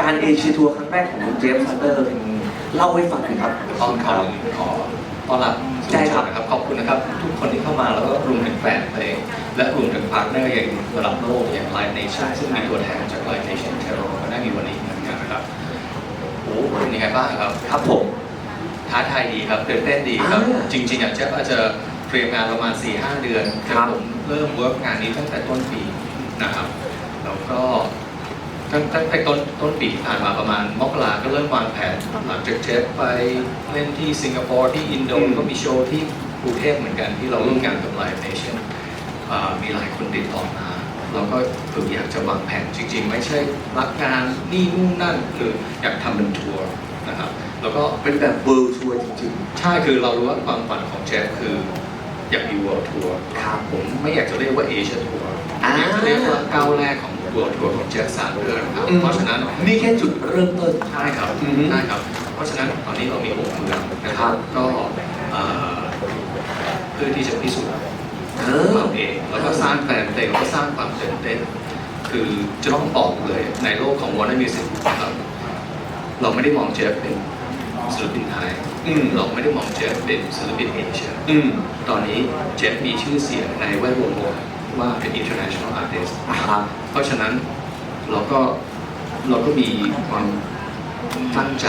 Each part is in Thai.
การเอเชียทัวร์ครั้งแรกของคุณเจฟซันเตอร์เป็นเล่าให้ฟังหน่อยครับ ขอขอขอต้อนรับใช่ครับนะครับ ขอบคุณนะครับ ทุกคนที่เข้ามาแล้วก็รวมถึงแฟนเพลงและรวมถึงพาร์ทเนอร์อย่างระดับโลกอย่าง Live Nation ซึ่งมีตัวแทนจาก Live Nation เทโรก็ได้มีวันนี้เหมือนกันนะครับโอ้เป็นยังไงบ้างครับ ครับผมท้าทายดีครับตื่นเต้นดีครับอ่าจริงๆอะเจ๊อาจจะเตรียมงานประมาณ 4-5 เดือนครับผมเริ่มเวิร์กงานนี้ตั้งแต่ต้นปีนะครับแล้วก็ ตั้งตั้งแต่ต้นต้นปีผ่านมาประมาณมกราก็เริ่มวางแผนหลังจากเจ๊ไปเล่นที่สิงคโปร์ที่อินโดอืมก็มีโชว์ที่กรุงเทพเหมือนกันที่เราร่วมงานกับ Live Nation อ่ามีหลายคนติดต่อมาเราก็คืออยากจะวางแผนจริง ๆ ไม่ใช่รักงานนี่นู่นนั่นคืออยากทำเป็นทัวร์นะครับแล้วก็เป็นแบบเวิลด์ทัวร์จริงใช่คือเรารู้ว่าความฝันของเจฟคืออยากมี world tour ครับผมไม่อยากจะเรียกว่า Asia tour อ่าอยากจะเรียกว่าก้าวแรกของ world tour ของเจฟซานเดอร์ครับ อืม เพราะฉะนั้นๆนี่แค่จุดเริ่มต้น ใช่ครับอือฮึใช่ครับ เพราะฉะนั้นตอนนี้เรามีหกเมืองนะคครัรับ บก็เอ่อเพื่อที่จะพิสูจน์ เอตัวอเราเองแล้วก็สร้างแฟนเพลงแล้วก็สร้างความตื่นเต้นคือจะต้องบอกเลยในโลกของ Warner Music นะครับเราไม่ได้มองเจฟเป็นศิลปินไทยอืม เราไม่ได้มองเจฟเป็นศิลปินเอเชียอืม ตอนนี้เจฟมีชื่อเสียงในแวดวงวง ว่าเป็น international artist ครับเพราะฉะนั้นเราก็เราก็มีความตั้งใจ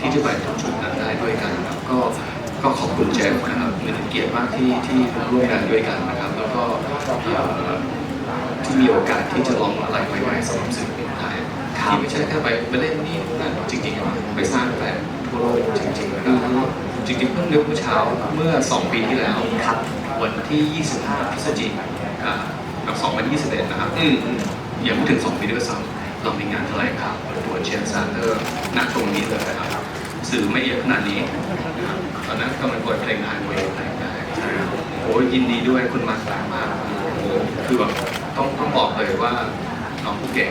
ที่จะไปถึงจุดนั้นได้ด้วยกันครับก็ก็ขอบคุณเจฟนะครับเป็นเกียรติมากที่ที่ร่วมงานด้วยกันนะครับ แล้วก็เอ่อที่มีโอกาสที่จะลองอะไรใหม่ๆสำหรับศิลปินไทยครับที่ไม่ใช่แค่ไปไปเล่นนี่นั่นจริงๆไปสร้างแฟนทั่วโลกจริงๆนะครับจริงๆเพิ่งนึกเมื่อเช้าเมื่อ 2 ปีที่แล้วครับวันที่ 25 พฤศจิกายน 2021 นะครับอืมอืมยังไม่ถึง 2 ปีด้วยซ้ำเรามีงานแถลงข่าวเปิดตัวเชียร์ซานเตอร์ณตรงนี้เลยนะครับสื่อไม่เยอะขนาดนี้นะครับตอนนั้นกำลังเปิดเพลงไฮเวย์เพลงได้โอ้ยยินดีด้วยคุณมากมากโอ้โหคือแบบต้องต้องบอกเลยว่าน้องผู้เก่ง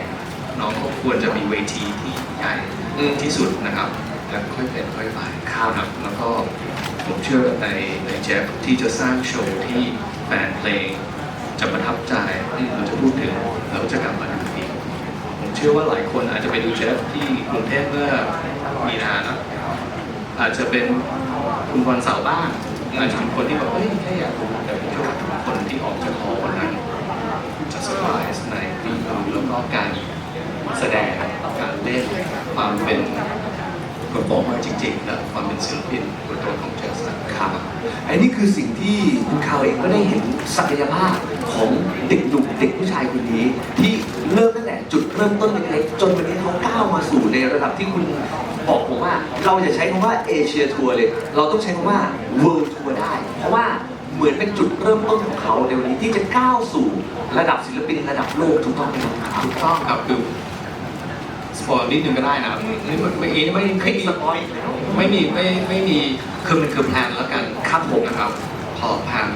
น้องเขาควรจะมีเวทีที่ใหญ่อืมที่สุดนะครับ แล้วค่อยเป็นค่อยไปครับนะแล้วก็ผมเชื่อในในเจฟที่จะสร้างโชว์ที่แฟนเพลง จะประทับใจเราจะพูดถึงเราจะกลับมาดูอีกผมเชื่อว่าหลายคนอาจจะไปดูเจฟที่กรุงเทพเมื่อมีนานะอาจจะเป็นคุณวันเสาร์บ้างอาจจะเป็นคนที่แบบเฮ้ยแค่อยากดูแต่ผมเชื่อว่าทุกคนที่ออกจากฮอวันนั้นจะเซอร์ไพรส์ในฝีมือแล้วก็การแสดงการเล่นความเป็นตัวตนจริงๆและความเป็นศิลปินตัวตนของเจสันครับอันนี้คือสิ่งที่คุณคาวเองก็ได้เห็น ศักยภาพของเด็กหนุ่มเด็กผู้ชายคนนี้ ที่เริ่มตั้งแต่จุดเริ่มต้นเล็กๆจนวันนี้เขาก้าวมาสู่ในระดับที่คุณบอกผมว่า เราจะใช้คำว่าเอเชียทัวร์เลย เราต้องใช้คำว่าเวิลด์ทัวร์ได้ เพราะว่าเหมือนเป็นจุดเริ่มต้นของเขาในวันนี้ที่จะก้าวสู่ระดับศิลปินระดับโลกถูกต้องไหมครับถูกต้องครับคือสปอยนิดนึงก็ได้นะครับนี่เมื่อกี้ไม่ไม่มีสปอยล์แล้วไม่มีไม่ไม่มีคือมันคือแพลนแล้วกันครับผมนะครับพอแพลน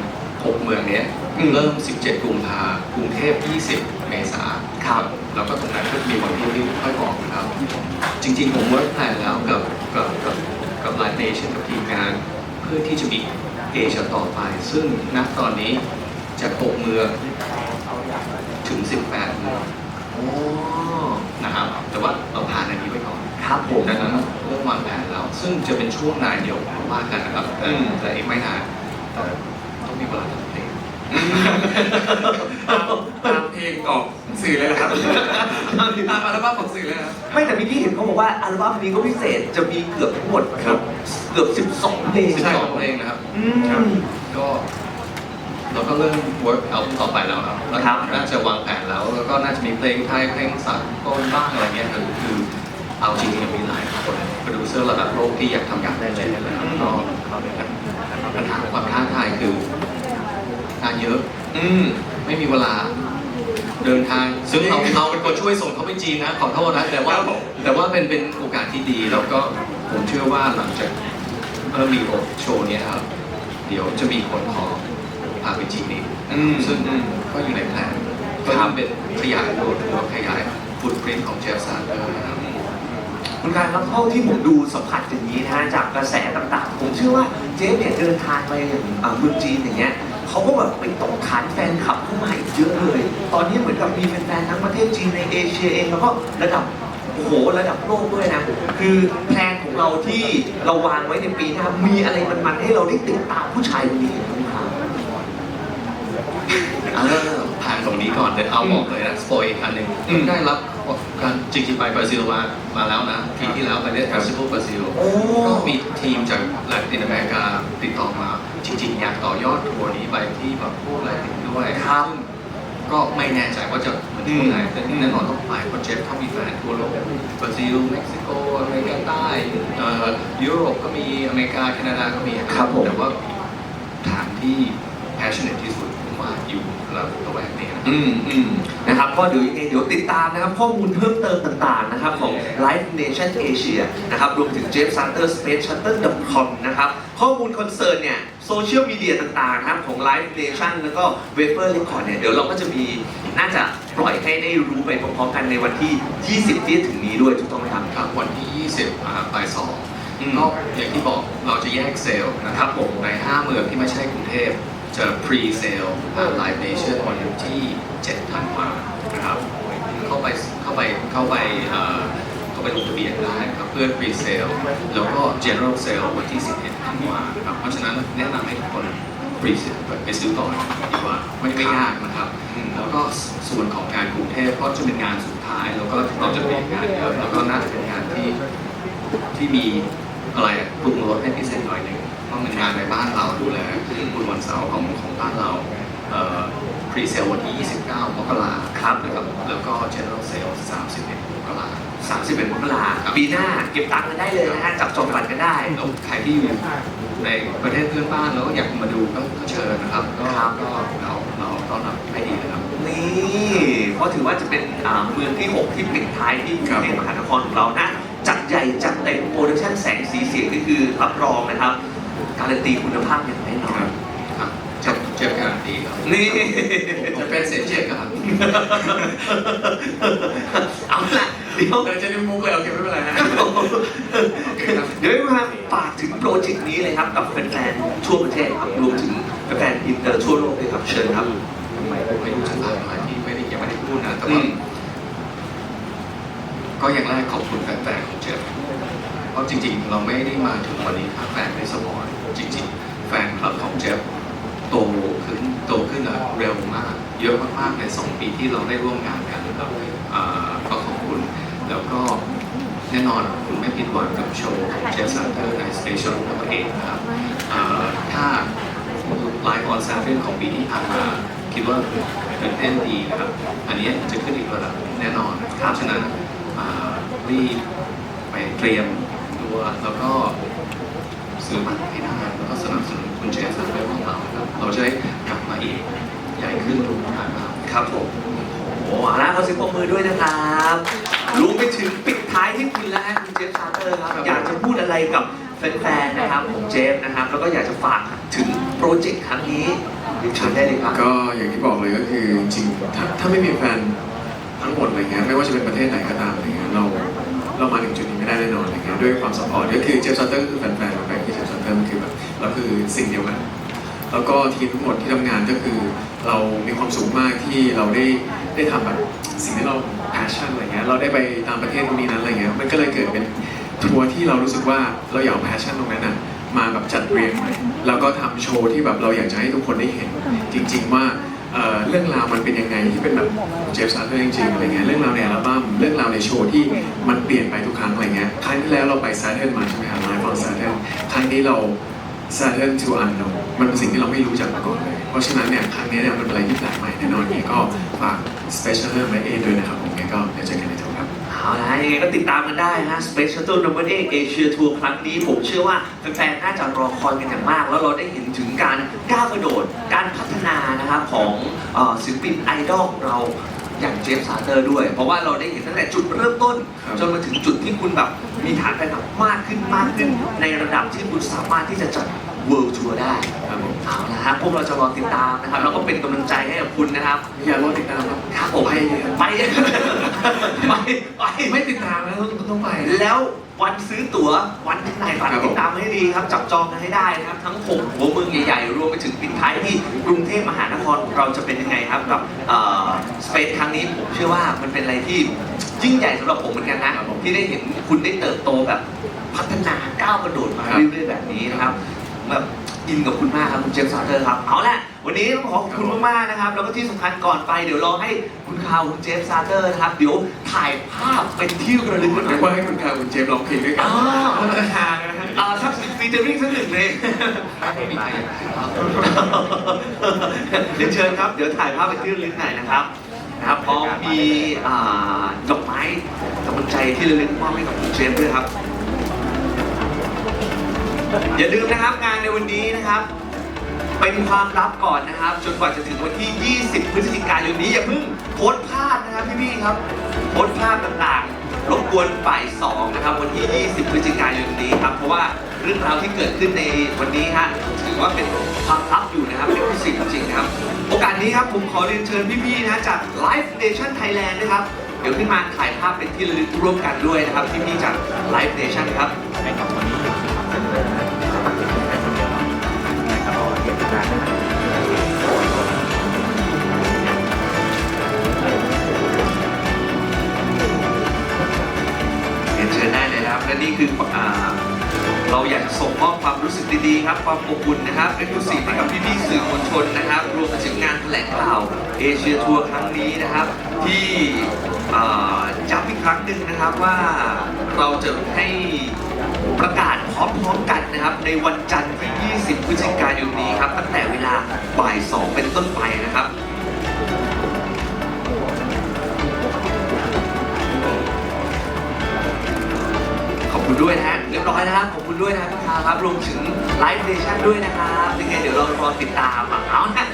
มืองเนี้ยอืม เริ่ม 17 กุมภากรุงเทพ 20 เมษาครับ แล้วก็ตรงนั้นก็มีวันที่ที่ค่อยบอกนะครับ จริงๆ ผมเวิร์กแพลนแล้วกับกับกับกับไลฟ์เนชั่นกับทีมงาน เพื่อที่จะมีเอเชียต่อไป ซึ่งณตอนนี้จาก6เมืองถึง 18เมืองโอ้นะครับ แต่ว่าเราผ่านอันนี้ไว้ก่อน ครับผม ดังนั้นเริ่มวางแผนแล้ว ซึ่งจะเป็นช่วงนานเดียวว่ากันนะครับแต่อืม แต่อีกไม่นานแต่ต้องมีเวลาทำเพลง ตามตามเพลงออกสื่อเลยนะครับตามอัลบั้มออกสื่อเลยนะครับ ไม่แต่เมื่อกี้เห็นเขาบอกว่าอัลบั้มนี้ก็พิเศษจะมีเกือบทั้งหมดครับ เกือบ 12เพลงสิบสองเพลงนะครับ อืม ก็เราก็เริ่ม work out ต่อไปแล้วครับแล้วครับ น่าจะวางแผนแล้ว แล้วก็น่าจะมีเพลงไทยเพลงสากลบ้างอะไรเงี้ยคือคือเอาจริงๆมีหลายคนโปรดิวเซอร์ระดับโลกที่อยากทำงานได้เลยนะครับก็ปัญหาความท้าทายคือ งานเยอะ อืมไม่มีเวลาเดินทาง ซึ่งเราเราเป็นคนช่วยส่งเขาไปจีนนะขอโทษนะ แต่ว่าครับผมแต่ว่าเป็นเป็นโอกาสที่ดีแล้วก็ผมเชื่อว่าหลังจากเริ่มมีโชว์เนี้ยครับ เดี๋ยวจะมีคนขอพาไปจีนอีกอืมซึ่งอืมก็อยู่ในแผนก็ทำเป็นขยายโรดทัวร์ขยายฟุตปรินท์ของเจฟซานเดอร์นะครับ คุณการครับเท่าที่ผมดูสัมผัสอย่างนี้นะฮะจากกระแสต่างๆ ผมเชื่อว่าเจฟเนี่ยเดินทางไปอย่างอ่าเมืองจีนอย่างเงี้ย เขาก็แบบไปต้องฐานแฟนคลับเข้ามาอีกเยอะเลย ตอนนี้เหมือนกับมีแฟนๆทั้งประเทศจีนในเอเชียเองแล้วก็ระดับโอ้โหระดับโลกด้วยนะ คือแพลนของเราที่เราวางไว้ในปีหน้ามีอะไรมันๆให้เราได้ติดตามผู้ชายคนนี้บ้างครับเออผ่านตรงนี้ก่อนเดี๋ยวเอาบอกเลยนะสปอยอีกอันหนึ่งอืม ได้รับการจริงๆไปบราซิลมามาแล้วนะปีที่แล้วไปเล่นเฟสติวัลบราซิล โอ้ ก็มีทีมจากลาตินอเมริกาติดต่อมาจริงๆ อยากต่อยอดทัวร์นี้ไปที่แบบพวกลาตินด้วยครับซึ่งก็ไม่แน่ใจว่าจะเหมือนทัวร์ไหนแต่แน่นอนต้องไปเพราะเจฟเขามีแฟนทั่วโลกบราซิลเม็กซิโกอเมริกาใต้เอ่อยุโรปก็มีอเมริกาแคนาดาก็มีครับผมแต่ว่าฐานที่ passionate ที่สุดผมว่าอยู่ระระแวกนี้นะอืมอืมนะครับก็เดี๋ยวยังไงเดี๋ยวติดตามนะครับ ข้อมูลเพิ่มเติมต่างๆนะครับ ของ Live Nation Asia นะครับ รวมถึง Jeff Sutter Space Shuttle com นะครับ ข้อมูลคอนเสิร์ตเนี่ย โซเชียลมีเดียต่างๆนะครับของ Live Nation แล้วก็ Vapor Record เนี่ยเดี๋ยวเราก็จะมีน่าจะปล่อยให้ได้รู้ไปพร้อมๆกันในวันที่ 20 ที่จะถึงนี้ด้วยถูกต้องไหมครับ ครับวันที่ 20อ่าบ่ายสองอืม ก็อย่างที่บอกเราจะแยกเซลล์นะครับผมใน 5 เมืองที่ไม่ใช่กรุงเทพจะ pre sale ผ่าน Live Nation วันที่7ธันวานะครับเข้าไปเข้าไปเข้าไปเอ่อ เข้าไปลงทะเบียนได้ครับเพื่อ pre sale แล้วก็ general sale วันที่ 11ธันวาครับเพราะฉะนั้นแนะนำให้ทุกคน pre sale ไปซื้อก่อดีกว่าไม่ไม่ยากนะครับ แล้วก็ส่วนของงานกรุงเทพก็จะเป็นงานสุดท้าย แล้วก็เราจะเป็นงานเยอะแล้วก็น่าจะเป็นงานที่ที่มีอะไรปรุงรสให้พิเศษหน่อยหนึ่งเพราะมันงานในบ้านเราดูแลคุณวันเสาร์ของของบ้านเราพรีเซลวันที่ 29 มกราครับนะครับแล้วก็ general sale 31 มกรา31มกราปีหน้าเก็บตังค์กันได้เลยนะฮะจับจองบัตรกันได้แล้วใครที่อยู่ในประเทศเพื่อนบ้านแล้วก็อยากมาดูก็ก็เชิญนะครับ ก็ครับก็เราเราต้อนรับให้ดีนะครับ นี่เพราะถือว่าจะเป็นอ่าเมืองที่ 6 ที่ปิดท้ายที่กรุงเทพมหานครของเรานะ จัดใหญ่จัดเต็มโปรดักชั่นแสงสีเสียงนี่คือรับรองนะครับ การันตีคุณภาพอย่างแน่นอนครับ เจ็บเจ็บการันตีครับนี่ จะเป็นเสียเจ็บครับเอาละเดี๋ยวเดี๋ยวจะดูมุกเลยโอเคไม่เป็นไรฮะโอเคครับ เดี๋ยวมาฝากถึงโปรเจกต์นี้เลยครับ กับแฟนๆทั่วประเทศครับรวมถึงแฟนๆอินเตอร์ทั่วโลกเลยครับเชิญครับ ไม่รู้จะฝากอะไรที่ไม่ได้ยังไม่ได้พูดนะแต่อืว่ามก็อย่างแรกขอบคุณแฟนๆของเจฟเพราะจริง ๆ เราไม่ได้มาถึงวันนี้ถ้าแฟนไม่สปอร์ตจริง ๆ แฟนคลับของเจฟโต ขึ้นโตขึ้นอเร็วมาก เยอะมากๆในสองปีที่เราได้ร่วมงานกันนะครับก็ขอบคุณ แล้วก็แน่นอนคุณไม่ผิดหวังกับโชว์ของเจฟซันเตอร์ในสเตชันนัมเองนะครับถ้าไลฟ์ออนซาเฟนของปีที่ผ่านมาคิดว่าเป็นเต้นดีนะครับ อันนี้จะขึ้นอีกระดับแน่นอนครับฉะนั้นอ่ารีบไปเตรียมตัวแล้วก็ซื้อบัตรให้ได้แล้วก็สนับสนุนคุณเจฟซาเฟนของเราครับเราจะได้ มาอีกใหญ่ขึ้นทุกครั้งครับครับผมโอ้โหเอาละขอเสียงปรบมือด้วยนะครับรวมไปถึงปิดท้ายที่คุณและคุณเจฟชาร์เตอร์ครับครับอยากจะพูดอะไรกับแฟนๆนะครับของเจฟนะครับ แล้วก็อยากจะฝากถึงโปรเจกต์ครั้งนี้เชิญได้เลยครับ ก็อย่างที่บอกเลยก็คือจริงๆถ้าถ้าไม่มีแฟนทั้งหมดอะไรเงี้ยไม่ว่าจะเป็นประเทศไหนก็ตามอะไรเงี้ยเราเรามาถึงจุดนี้ไม่ได้แน่นอนอะไรเงี้ยด้วยความสปอร์ตก็คือเจฟซัตเตอร์คือแฟนๆของแฟนที่เจฟซัตเตอร์มันคือแบบเราคือสิ่งเดียวกัน แล้วก็ทีมทั้งหมดที่ทำงานก็คือ เรามีความสุขมากที่เราได้ได้ทำแบบสิ่งที่เรา passion อะไรเงี้ยเราได้ไปตามประเทศตรงนี้นั้นอะไรเงี้ยมันก็เลยเกิดเป็นทัวร์ที่เรารู้สึกว่าเราอยากเอา passion ตรงนั้นน่ะมาแบบจัดเรียงแล้วก็ทำโชว์ที่แบบเราอยากจะให้ทุกคนได้เห็น จริง ๆว่าเเรื่องราวมันเป็นยังไงที่เป็นแบบเจฟซัตเตอร์จริงๆอะไรเงี้ยเรื่องราวในอัลบั้มเรื่องราวในโชว์ที่มันเปลี่ยนไปทุกครั้งอะไรเงี้ยครั้งที่แล้วเราไปซาเทนมาใช่ไหมครับไลฟ์ฟอร์ซาเทนครั้งนี้เรา Saturn to Unknown มันเป็นสิ่งที่เราไม่รู้จักมาก่อนเลย เพราะฉะนั้นเนี่ยครั้งนี้เนี่ยมันเป็นอะไรที่แปลกใหม่แน่นอนเนี่ยก็ฝาก Special เรื่องไว้เอด้วยนะครับผมเนี่ยก็เดี๋ยวเจอกันในทัวร์ครับเอาละยังไงก็ติดตามกันได้นะ Space Shuttle Number 8 Asia Tour ครั้งนี้ ผมเชื่อว่าแฟนๆ น่าจะรอคอยกันอย่างมาก แล้วเราได้เห็นถึงการก้าวกระโดด การพัฒนานะครับของศิลปินไอดอลเรา อย่างเจฟซาเตอร์ด้วย เพราะว่าเราได้เห็นตั้งแต่จุดเริ่มต้น ครับ จนมาถึงจุดที่คุณแบบมีฐานแฟนคลับมากขึ้นมากขึ้น ในระดับที่คุณสามารถที่จะจัด World Tour ได้ครับผมเอาละครับพวกเราจะรอติดตามนะครับแล้วก็เป็นกำลังใจให้กับคุณนะครับ อย่ารอติดตามครับ ครับผมไปไปไปไปไม่ติดตามนะต้องต้องไป แล้ว วันซื้อตั๋ววันจำหน่ายบัตรครับผมติดตามให้ดีครับ จับจองกันให้ได้นะครับ ทั้งหกหัวเมืองใหญ่ๆ รวมไปถึงปิดท้ายที่กรุงเทพมหานครของเราจะเป็นยังไงครับกับสเปซครั้งนี้ผมเชื่อว่ามันเป็นอะไรที่ยิ่งใหญ่สำหรับผมเหมือนกันนะครับผมที่ได้เห็นคุณได้เติบโตแบบพัฒนาก้าวกระโดดมาครับเรื่อยๆแบบนี้นะครับแบบอินกับคุณมากครับคุณเจมส์ซาร์เตอร์ครับเอาละ วันนี้ต้องขอขอบคุณมากๆนะครับ แล้วก็ที่สำคัญก่อนไปเดี๋ยวรอให้คุณคาวคุณเจมส์ซาร์เตอร์นะครับ เดี๋ยวถ่ายภาพเป็นที่ระลึกกันหน่นึอยกว่าให้คุณคาคุณเจมส์ร้องเพลงด้วยกัอ๋นอทางนะฮะอ่าสักฟีเจอริ่งสักหนึ่งเพลงเดี๋ยวเชิญครับ เดี๋ยวถ่ายภาพไปที่ระลึกหน่อยนะครับนะครับพร้อมมีอ่าดอกไม้กำลังใจที่ระลึกมอบให้กับคุณเจมส์ด้วยครับ อย่าลืมนะครับงานในวันนี้นะครับ เป็นความลับก่อนนะครับ จนกว่าจะถึงวันที่ 20 พฤศจิกายนนี้อย่าเพิ่งโพสต์ภาพนะครับพี่ๆครับโพสต์ภาพต่างๆ รบกวนฝ่าย2นะครับวันที่ 20 พฤศจิกายนนี้ครับเพราะว่าเรื่องราวที่เกิดขึ้นในวันนี้ฮะถือว่าเป็นความลับอยู่นะครับเป็นพิเศษจริงๆครับ โอกาสนี้ครับผมขอเรียนเชิญพี่ๆนะจาก Live Nation Thailand นะครับเดี๋ยวขึ้นมาถ่ายภาพเป็นที่ระลึกร่วมกันด้วยนะครับพี่ๆจาก Live Nation ครับให้กันนี้ และนี่คืออ่าเราอยากจะส่งมอบความรู้สึกดีๆครับ ความอบอุ่นนะครับเป็นกุศลให้กับพี่ๆสื่อมวลชนนะครับ รวมถึงงานแถลงข่าวเอเชียทัวร์ครั้งนี้นะครับ ที่อ่าย้ำอีกครั้งหนึ่งนะครับว่าเราจะให้ประกาศพร้อมๆกันนะครับ ในวันจันทร์ที่ 20 พฤศจิกายนนี้ครับ ตั้งแต่เวลาบ่าย 2 เป็นต้นไปนะครับ ด้วยนะครับครับรวมถึงไลฟ์เ t ชั่นด้วยนะครับยังไงเดี๋ยวเรารอติดตามเอานะ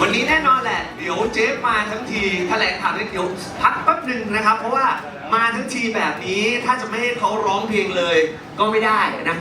วันนี้แน่นอนแหละ เดี๋ยวเจฟมาทั้งทีแถลงข่าวนี้เดี๋ยวพักแป๊บหนึ่งนะครับ เพราะว่ามาทั้งทีแบบนี้ถ้าจะไม่ให้เขาร้องเพลงเลยก็ไม่ได้นะ